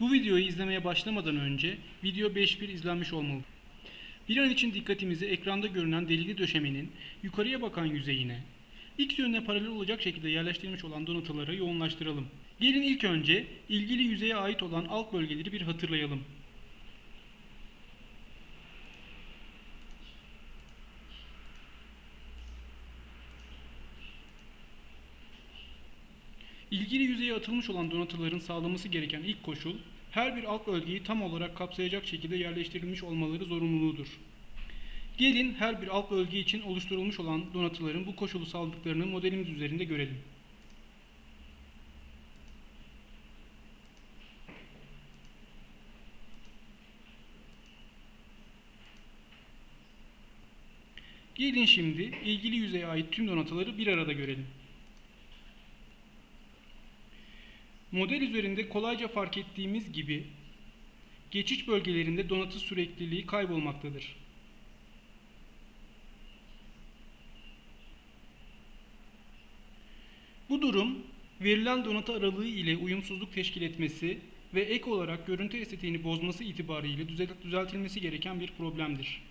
videoyu izlemeye başlamadan önce video 5.1 izlenmiş olmalı. Bir an için dikkatimizi ekranda görünen delikli döşemenin yukarıya bakan yüzeyine, X yönüne paralel olacak şekilde yerleştirilmiş olan donatılara yoğunlaştıralım. Gelin ilk önce ilgili yüzeye ait olan alt bölgeleri bir hatırlayalım. İlgili yüzeye atılmış olan donatıların sağlaması gereken ilk koşul, her bir alt bölgeyi tam olarak kapsayacak şekilde yerleştirilmiş olmaları zorunluluğudur. Gelin her bir alt bölge için oluşturulmuş olan donatıların bu koşulu sağladıklarını modelimiz üzerinde görelim. Gelin şimdi ilgili yüzeye ait tüm donatıları bir arada görelim. Model üzerinde kolayca fark ettiğimiz gibi geçiş bölgelerinde donatı sürekliliği kaybolmaktadır. Bu durum verilen donatı aralığı ile uyumsuzluk teşkil etmesi ve ek olarak görüntü estetiğini bozması itibariyle düzel- düzeltilmesi gereken bir problemdir.